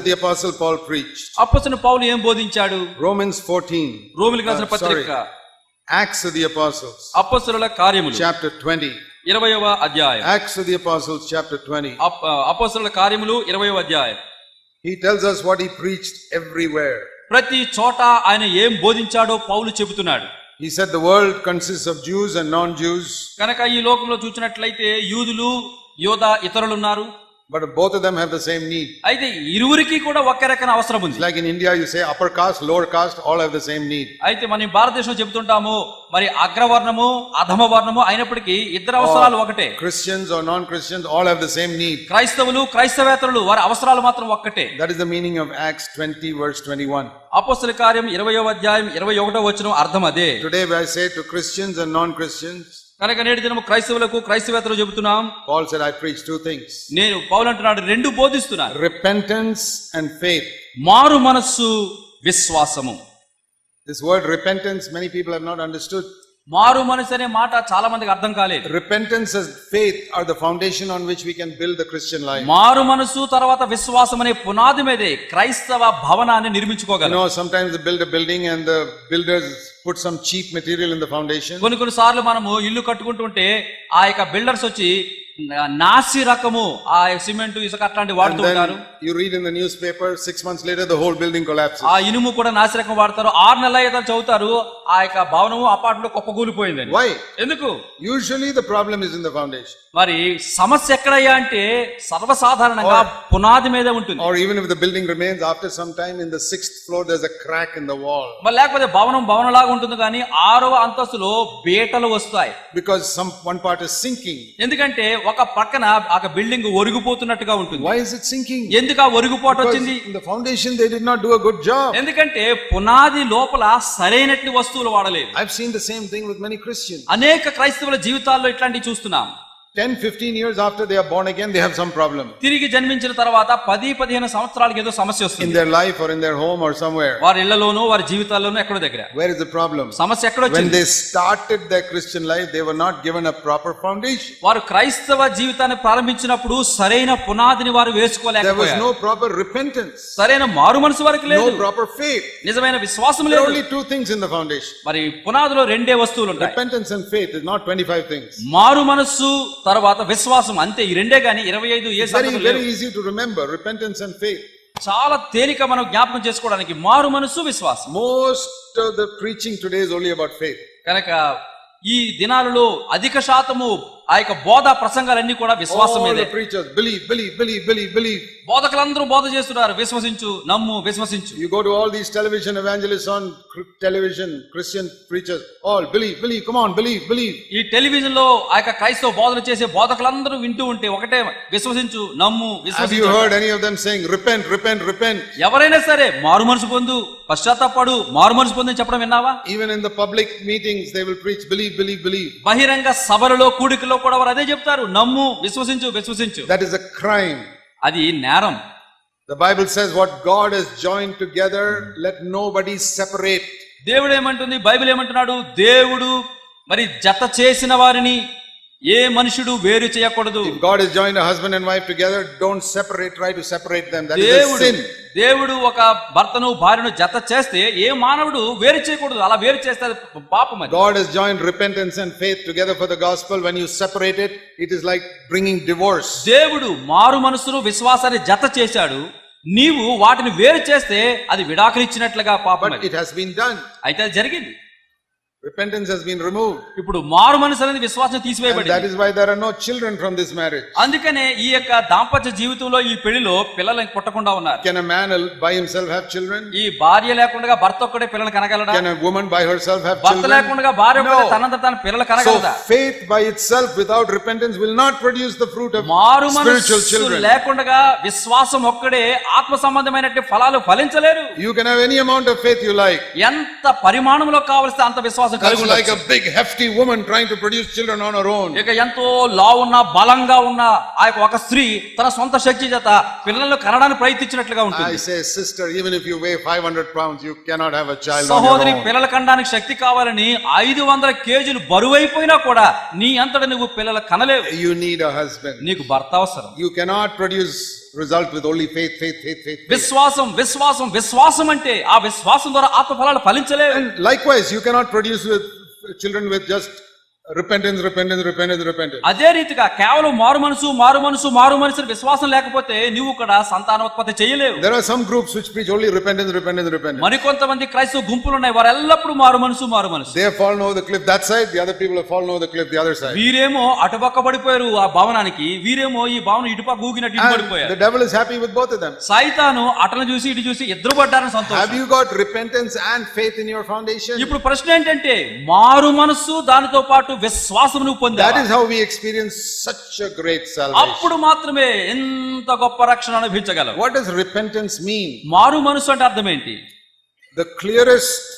did the Apostle Paul preach? అప్పసిన పౌలు ఏం బోధించాడు Romans 14. రోమిలికి రాసిన Uh. పత్రిక Acts of the Apostles, అప్పస్తుల కార్యములు chapter 20. ఇరవయవ అధ్యాయం Acts of the Apostles, chapter 20. అప్- అప్పస్తుల కార్యములు ఇరవయవ అధ్యాయం He tells us what he preached everywhere. ప్రతి చోట ఆయన ఏం బోధించాడో పౌలు చెబుతున్నాడు He said the world consists of Jews and non Jews, కనుక ఈ లోకంలో చూసినట్లయితే యూదులు యోధ ఇతరులు ఉన్నారు but both them have the same need అయితే ఇరువురికి కూడా ఒక రకమైన అవసరం ఉంది. Like in India you say upper caste lower caste all have the same need అయితే మనం భారతదేశం చెప్తుంటాము మరి అగ్రవర్ణము అధమ వర్ణము అయినప్పటికీ ఇద్దరు అవసరాలు ఒకటే. Christians are non Christians all have the same need క్రైస్తవులు క్రైస్తవేతరులు వారి అవసరాలు మాత్రం ఒకటే that is the meaning of Acts 20 verse 21 అపొస్తల కార్యం 20వ అధ్యాయం 21వ వచనం అర్థం అదే. Today we say to Christians and non Christians కనుక నేటి దినము క్రైస్తవులకు క్రైస్తవేతలు చెబుతున్నాం. Paul said I preach two things నేను పౌల్ అంటున్నాడు రెండు బోధిస్తున్నా రిపెంటెన్స్ అండ్ ఫేత్ మారు మనస్సు విశ్వాసము. This word repentance many people have not understood మారు మనసు అనే మాట చాలా మందికి అర్థం కాలేదు. Repentance faith are the foundation on which we can build the Christian life మారు మనసు తర్వాత విశ్వాసం అనే పునాది మీదే క్రైస్తవ భవనాన్ని నిర్మించుకోగలం. No sometimes build a building and the builders put some cheap material in the foundation కొన్ని కొన్ని సార్లు మనము ఇల్లు కట్టుకుంటుంటే ఆ యొక్క బిల్డర్స్ వచ్చి నాసి రకము ఆ సిమెంట్ ఇసుక అట్లాంటి వాడుతుంటారు you read in the newspaper 6 months later the whole building collapse ఆ ఇనుము కూడా నాసి రకం వాడతారు. ఆరు నెలల అయితే చదువుతారు. ఆ యొక్క భవనము అపార్ట్మెంట్ కుప్పగూలిపోయింది వై ఎందుకు? Usually the problem is in the foundation మరి సమస్య ఎక్కడయ్యా అంటే సర్వసాధారణంగా పునాది మీద ఉంటుంది. Or even if the building remains after some time in the 6th floor there is a crack in the wall మరి లేకపోతే భవనం భవనలాగా ఉంటుంది కానీ ఆరో అంతస్తులో బీటలు వస్తాయి. Because some one part is sinking ఎందుకంటే ఒక పక్కన ఆ బిల్డింగ్ ఒరిగిపోతున్నట్టుగా ఉంటుంది. వై ఇస్ ఇట్ సింకింగ్ ఎందుకు ఆ ఒరిగిపోవటం వచ్చింది? In the foundation they did not do a good job ఎందుకంటే పునాది లోపల సరైనట్టు వస్తువులు వాడలేదు. I have seen the same thing with many Christian అనేక క్రైస్తవుల జీవితాల్లో ఇట్లాంటివి చూస్తున్నాం. 10, 15 years after they are born again, they have some problem తిరిగి జన్మించిన తర్వాత పది పదిహేను సంవత్సరాలకి ఏదో సమస్య in వస్తుంది their life or in their home or somewhere. వారి ఇళ్లలోనూ వారి జీవితాల్లోనూ ఎక్కడో దగ్గర Where is the problem? సమస్య ఎక్కడ When వచ్చింది they started their Christian life, they were not given a proper foundation. వారు క్రైస్తవ జీవితాన్ని ప్రారంభించినప్పుడు సరైన పునాదిని వారు There was వేసుకోలేకపోయారు no proper repentance, సరైన మారు మనసు వారికి లేదు no proper faith. నిజమైన విశ్వాసం There are లేదు only two things in the foundation మరి పునాదిలో రెండే వస్తువులు ఉంటాయి repentance and faith is not 25 things. మారు మనస్సు తర్వాత విశ్వాసం. అంతే ఈ రెండే గాని ఇరవై ఐదు very easy to remember repentance and faith చాలా తేలిక మనం జ్ఞాపకం చేసుకోవడానికి మారు మనసు విశ్వాసం. Most the preaching today is only about faith కనుక ఈ దినాలలో అధిక శాతము ఆ యొక్క బోధ ప్రసంగాలన్నీ కూడా విశ్వాసం మీద. Believe believe believe believe believe బోధకులందరూ బోధ చేస్తున్నారు. విశ్వసించు నమ్ము విశ్వసించు. You go all this television evangelists on television Christian preachers all believe believe come on believe ఈ టెలివిజన్లో ఆ యొక్క క్రైస్తవ బోధన చేసే బోధకులందరూ వింటూ ఉంటే ఒకటే విశ్వసించు నమ్ము heard any of them saying repent repent ఎవరైనా సరే మారు మనసు పొందు పశ్చాత్తాపడు మారు మనసు పొందని చెప్పడం విన్నావా? Even in the public meetings they will preach believe believe బహిరంగ సభలలో కూడికలో సభలో కూడా వారు అదే చెప్తారు నమ్ము విశ్వసించు విశ్వసించు. దట్ ఇస్ అ క్రైమ్ అది నేరం. The Bible says what God has joined together let nobody separate దేవుడు ఏమంటుంది? బైబిల్ ఏమంటున్నాడు? దేవుడు మరి జత చేసిన వారిని ఏ మనుషుడు వేరు చేయకూడదు. God is join husband and wife together don't separate try to separate them that is sin దేవుడు ఒక భర్తను భార్యను జత చేస్తే ఏ మానవుడు వేరు చేయకూడదు. అలా వేరు చేస్తారు పాపం అది. God is join repentance and faith together for the gospel when you separate it it is like bringing divorce దేవుడు మారు మనసును విశ్వాసాన్ని జత చేశాడు. నీవు వాటిని వేరు చేస్తే అది విడాకులు ఇచ్చినట్లుగా పాపం ఇట్ హస్ బీన్ డన్ అయితే జరిగింది. Repentance has been removed. ఇప్పుడు మారు మనసు అనేది విశ్వాసం And that తీసివేయబడింది is why there are no children from this marriage. అందుకనే ఈ యొక్క దాంపత్య జీవితంలో ఈ పెళ్లిలో పిల్లలు పుట్టకుండా ఉన్నారు Can a man by himself have children? ఈ భార్య లేకుండా భర్త ఒక్కడే పిల్లలు కనగలడా Can a woman by herself have భర్త children? లేకుండా భార్య ఒక్కడే No. తనంత తన పిల్లలు So కనగలదా faith by itself without repentance will not produce the fruit of మారు spiritual మనస్సు children. లేకుండా విశ్వాసం ఒక్కడే ఆత్మ సంబంధమైనటువంటి ఫలాలు ఫలించలేరు You can have any amount of faith you like. ఎంత పరిమాణంలో కావలిస్తే అంత విశ్వాసం విశ్వాసం కలిగి like a big hefty woman trying to produce children on her own ఇక ఎంతో లా ఉన్న బలంగా ఉన్న ఆ యొక్క ఒక స్త్రీ తన సొంత శక్తి చేత పిల్లలను కనడానికి ప్రయత్నించినట్లుగా ఉంటుంది. I say sister even if you weigh 500 pounds you cannot have a child సహోదరి పిల్లల కండానికి శక్తి కావాలని 500 కేజీలు బరువైపోయినా కూడా నీ అంతట నువ్వు పిల్లల కనలేవు. యు నీడ్ ఎ హస్బెండ్ నీకు భర్త అవసరం. You cannot produce result with only faith faith faith faith విశ్వాసం విశ్వాసం విశ్వాసం అంటే ఆ విశ్వాసం ద్వారా ఆత్మ ఫలాలు ఫలించలేదు likewise you cannot produce with children with just repentance repentance repentance repentance అదే రీతిగా కేవలం మారు మనసు మారు మనసు మారు మనసు విశ్వాసం లేకపోతే నువ్వు ఇక్కడ సంతానోత్పత్తి చేయలేవు. There are some groups which preach only repentance repentance repentance మరి కొంతమంది క్రైస్తవ గుంపులు ఉన్నాయి వారెల్లప్పుడు మారు మనసు మారు మనసు. They fall no the clip that side the other people fall no the clip the other side వీరేమో అటుపక్క పడిపోయారు ఆ భవనానికి వీరేమో ఈ భవనం ఇటుపక్క గూగినట్టు పడిపోయారు. The devil is happy with both of them సైతాను అటను చూసి ఇటు చూసి ఇద్దరు పడ్డారని సంతోషం. Have you got repentance and faith in your foundation ఇప్పుడు ప్రశ్న ఏంటంటే మారు మనసు దానితో పాటు విశ్వాసం నువ్వు పొందావు that experience such a great salvation అప్పుడు మాత్రమే ఎంత గొప్ప రక్షణ అనుభవించగలవు వాట్ డస్ రిపెంటెన్స్ మీన్ మారు మనసు అంటే అర్థం ఏంటి the clearest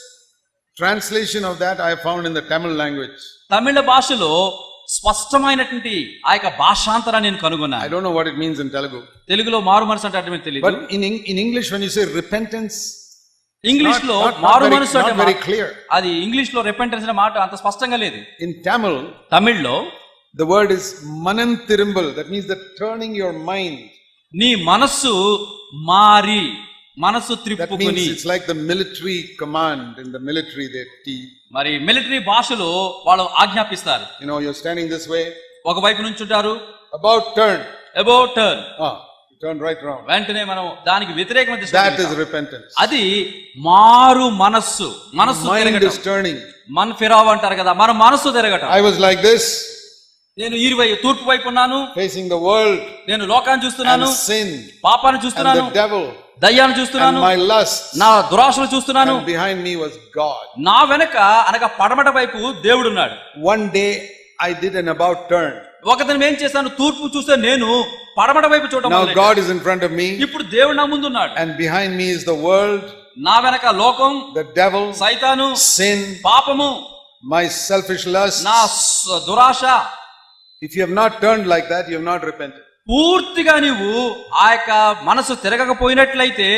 translation of that I found in the Tamil language Tamil భాషలో స్పష్టమైనటువంటి ఆ యొక్క భాషాంతరాన్ని నేను కనుగొన్నాను. I don't know what it means in Telugu తెలుగులో మారు మనసు అంటే అర్థం ఏంటి తెలియదు but in English when you say repentance ఇంగ్లీష్లో మారు మనసు అంటే మా- clear. అది ఇంగ్లీష్లో రిపెంటెన్స్ అనే మాట అంత స్పష్టంగా లేదు In Tamil, తమిళ్ళో the word is mananthirumbal. That means that turning your mind. నీ మనస్సు మారి That త్రిప్పుకుని it's like the military command. In the military, they teach. మరి మిలిటరీ భాషలో వాళ్ళు ఆజ్ఞాపిస్తారు You know, you're standing this way, ఒకవైపు నుంచుంటారు about turn. About turn Ah, you turn right round. వెంటనే మనం దానికి వ్యతిరేకమైన That is వెళ్తాం. repentance. అది మారు మనస్సు మనస్సు తిరగటం is turning. మన ఫిరావ్ అంటారు కదా మన మనస్సు తిరగటం I was like this, నేను ఈ వైపు తూర్పు వైపు ఉన్నాను facing the world నేను లోకాన్ని చూస్తున్నాను sin పాపాన్ని చూస్తున్నాను devil దయ్యాన్ని చూస్తున్నాను my lust. నా దురాశలు చూస్తున్నాను behind me was God. నా వెనక అనగా పడమట వైపు దేవుడున్నాడు One day I did an about turn. ఒకతను ఏం చేశాను తూర్పు చూస్తే నేను పడమట వైపు చూడటం Now మొదలెట్టాను. God is in front of me ఇప్పుడు దేవుడు నా ముందు ఉన్నాడు and behind me is the world, నా వెనక లోకం the devil, సైతాను sin, పాపము my selfish lust. నా స- దురాశ If you have not turned like that, you have not repented. పూర్తిగా నీవు ఆ యొక్క మనసు తిరగకపోయినట్లయితే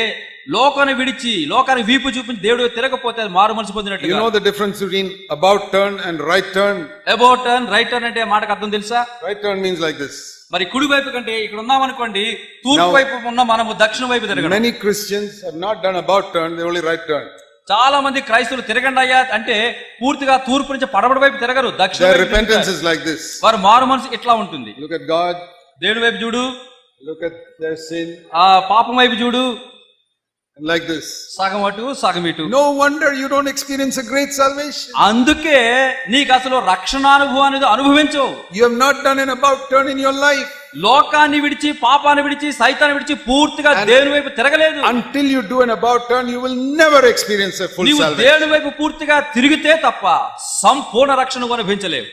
లోకాన్ని విడిచి లోకాన్ని వీపు చూపించి దేవుడు తిరగపోతే అది మారు మనసు You పొందినట్టు know the difference between about turn and right turn? About turn right turn అంటే మాటకు అర్థం తెలుసా Right turn means like this. మరి కుడి వైపు కంటే ఇక్కడ ఉన్నాం అనుకోండి తూర్పు వైపు ఉన్న మనము దక్షిణ వైపు తిరగడం Many Christians have not done about turn, they only right turn. చాలా మంది క్రైస్తవులు తిరగండి అయ్యా అంటే పూర్తిగా తూర్పు నుంచి పడమటి వైపు తిరగరు దక్షిణ తిరుగుతారు. is like this. వారు మారు మనసు ఇట్లా ఉంటుంది Look at God, దేవుని వైపు చూడు? లుక్ అట్ దేర్ సిన్ ఆ పాపం వైపు చూడు. లైక్ దిస్ సగం అటు సగం ఇటు. No wonder you don't experience a great salvation అందుకే నీకు అసలు రక్షణ అనుభవం అనేది అనుభవించు you have not done an about turn in your life లోకాన్ని విడిచి పాపాన్ని విడిచి సైతాన్ని విడిచి పూర్తిగా దేవుని వైపు తిరగలేదు. Until you do an about turn you will never experience a full salvation నీవు దేవుని వైపు పూర్తిగా తిరిగితే తప్ప సంపూర్ణ రక్షణ అనుభవించలేవు.